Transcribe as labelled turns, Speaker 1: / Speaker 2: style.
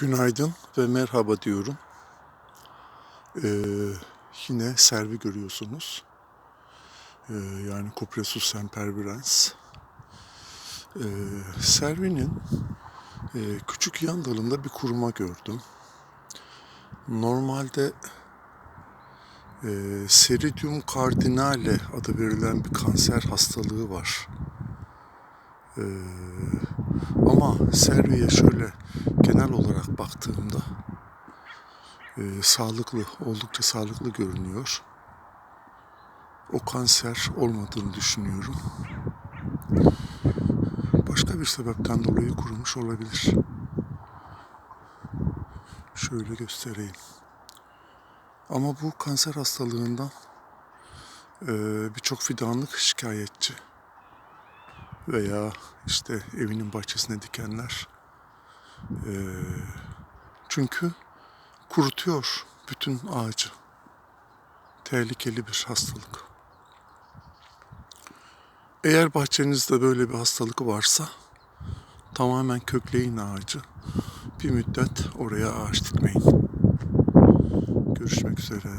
Speaker 1: Günaydın ve merhaba diyorum. Ee, yine servi görüyorsunuz. Ee, yani Cupressus sempervirens. Ee, servinin e, küçük yan dalında bir kuruma gördüm. Normalde e, Seridium cardinale adı verilen bir kanser hastalığı var. Ee, ama serviye şöyle genel olarak baktığımda e, sağlıklı, oldukça sağlıklı görünüyor. O kanser olmadığını düşünüyorum. Başka bir sebepten dolayı kurumuş olabilir. Şöyle göstereyim. Ama bu kanser hastalığından e, birçok fidanlık şikayetçi veya işte evinin bahçesine dikenler. Ee, çünkü kurutuyor bütün ağacı. Tehlikeli bir hastalık. Eğer bahçenizde böyle bir hastalık varsa tamamen kökleyin ağacı. Bir müddet oraya ağaç dikmeyin. Görüşmek üzere.